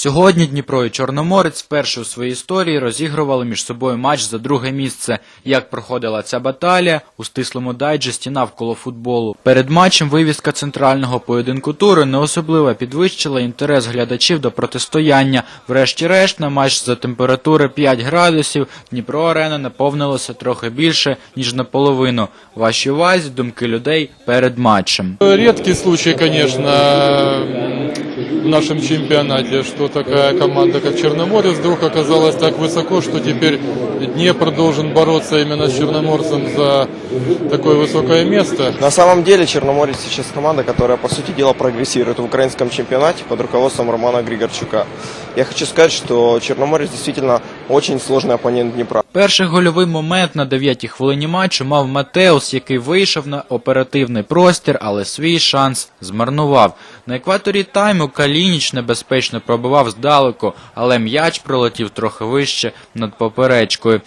Сьогодні Дніпро і Чорноморець вперше у своїй історії розігрували між собою матч за друге місце. Як проходила ця баталія у стислому дайджесті навколо футболу. Перед матчем вивіска центрального поєдинку туру не особливо підвищила інтерес глядачів до протистояння. Врешті-решт, на матч за температури 5 градусів Дніпро арена наповнилася трохи більше ніж наполовину. Вашій увазі думки людей перед матчем. Редкий случай, конечно, в нашем чемпионате, что такая команда, как Черноморец, вдруг оказалась так высоко, что теперь Днепр должен бороться именно с Черноморцем за такое высокое место. На самом деле Черноморец сейчас команда, которая, по сути дела, прогрессирует в украинском чемпионате под руководством Романа Григорчука. Я хочу сказать, что Черноморец действительно очень сложный оппонент Днепра. Перший гольовий момент на 9-й хвилині матчу мав Матеус, який вийшов на оперативний простір, але свій шанс змарнував. На екваторі тайму Калініч небезпечно пробивав здалеку, але м'яч пролетів трохи вище над поперечкою.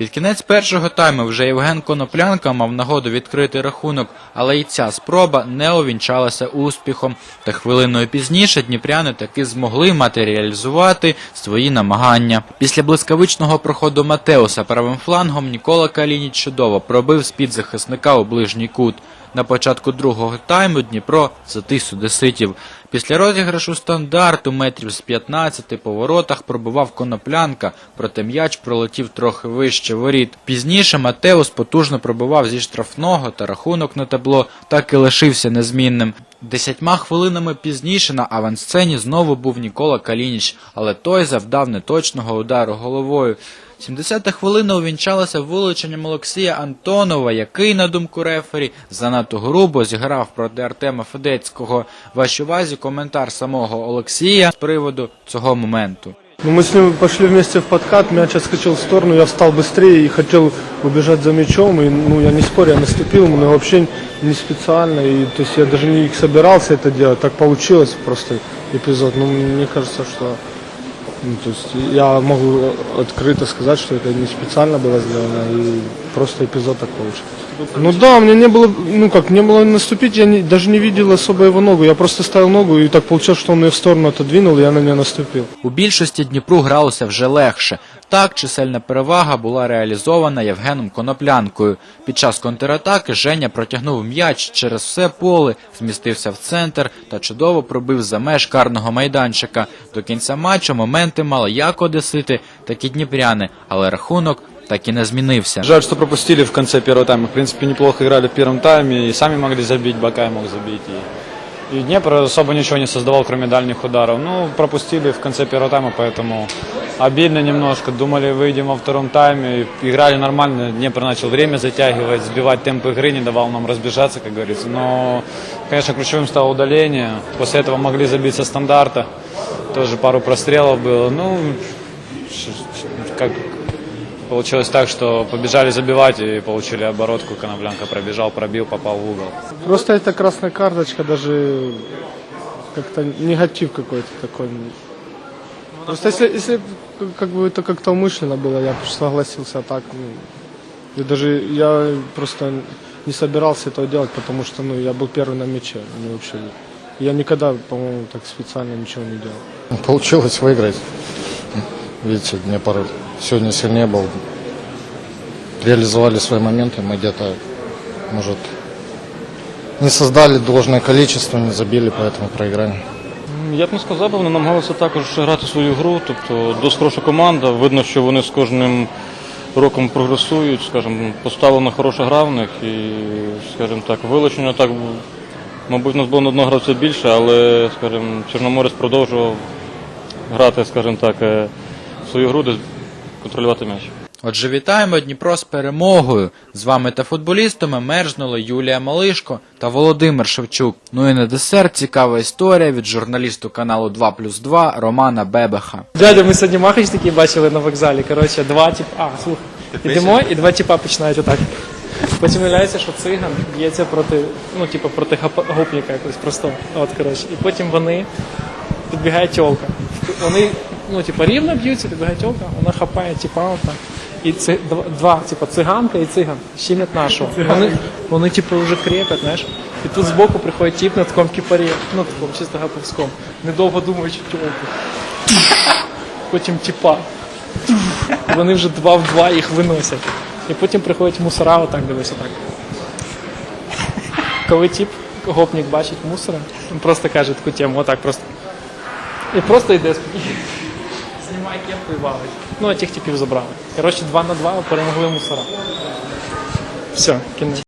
Під кінець першого тайму вже Євген Коноплянка мав нагоду відкрити рахунок, але і ця спроба не увінчалася успіхом. Та хвилиною пізніше дніпряни таки змогли матеріалізувати свої намагання. Після блискавичного проходу Матеуса правим флангом Нікола Калініч чудово пробив з-під захисника у ближній кут. На початку другого тайму Дніпро затис одеситів. Після розіграшу стандарту метрів з 15 по воротах пробував коноплянка, проте м'яч пролетів трохи вище воріт. Пізніше Матеус потужно пробував зі штрафного та рахунок на табло так і лишився незмінним. Десятьма хвилинами пізніше на авансцені знову був Нікола Калініч, але той завдав неточного удару головою. 70-та хвилина увінчалася вилученням Олексія Антонова, який, на думку рефері, занадто грубо зіграв проти Артема Федецького. Вашій увазі коментар самого Олексія з приводу цього моменту. Ну, мы с ним пошли вместе в подкат, мяч отскочил в сторону, я встал быстрее и хотел убежать за мячом, и, ну, я не спорю, я наступил ему, но вообще не специально, и, то есть я даже не собирался это делать, так получилось просто эпизод, ну, мне кажется, что, ну, то есть я могу открыто сказать, что это не специально было сделано, и просто эпизод так получился. Ну да, у меня не было, ну как, не было наступить, я не- даже не видел особо его ногу, я просто ставил ногу, и так получилось, что он ее в сторону отодвинул, и я на нее наступил. У більшості Дніпру гралося вже легше. Так, чисельна перевага була реалізована Євгеном Коноплянкою. Під час контратаки Женя протягнув м'яч через все поле, змістився в центр та чудово пробив за меж карного майданчика. До кінця матчу моменти мали як одесити, так і дніпряни, але рахунок так і не змінився. Жаль, что пропустили в конце первого тайма. В принципе, неплохо играли в первом тайме, и сами могли забить, Бакай мог забить. И, Днепр особо ничего не создавал, кроме дальних ударов. Ну, пропустили в конце первого тайма, поэтому обидно немножко. Думали, выйдем во втором тайме. Играли нормально, Днепр начал время затягивать, сбивать темп игры, не давал нам разбежаться, как говорится. Но, конечно, ключевым стало удаление. После этого могли забить со стандарта. Тоже пару прострелов было. Ну, как, Получилось так, что побежали забивать и получили оборотку. Коноплянка пробежал, пробил, попал в угол. Просто эта красная карточка, даже как-то негатив какой-то такой. Просто если, если как бы это как-то умышленно было, я бы согласился а так. Ну, я даже я просто не собирался этого делать, потому что ну, я был первый на мяче. Мне вообще, я никогда, по-моему, так специально ничего не делал. Получилось выиграть. Видите, Днепр сегодня сильнее был. Реализовали свои моменты. Мы где-то, может, не создали должное количество, не забили, поэтому проиграли. Я б не сказав, бо вони намагалися також грати свою гру. Тобто досить хороша команда. Видно, що вони з кожним роком прогресують, скажімо, поставлена хороша гра в них і, скажімо так, вилучення так, мабуть, у нас було на одного гравця більше, але, скажімо, Чорноморець продовжував грати, скажімо так, е, свою гру, десь контролювати м'яч. Отже, вітаємо Дніпро з перемогою. З вами та футболістами мерзнули Юлія Малишко та Володимир Шевчук. Ну і на десерт цікава історія від журналісту каналу 2 плюс 2 Романа Бебеха. Дядя, ми сьогодні махач такий бачили на вокзалі. Коротше, два типа. А, слухай, ідемо, і два типа починають отак. Потім виявляється, що циган б'ється проти, ну, типу, проти гопніка якогось простого. От, коротше. І потім вони підбігає тьолка. Вони, ну, типу, рівно б'ються, підбігає тьолка, вона хапає типа отак. І це два, типу, циганка і циган, щемять нашого. Вони, вони типу, вже крепять, знаєш. І тут збоку приходить тип на такому кіпарі, ну, такому чисто гаповському, недовго думаючи тьолку. потім тіпа. Вони вже два в два їх виносять. І потім приходять мусора, отак дивись, отак. Коли тіп, гопник бачить мусора, він просто каже таку тему, отак просто. І просто йде спокійно. Знімає кепку і валить. Ну, а тих типів забрали. Коротше, два на два перемогли мусора. Все, кінець.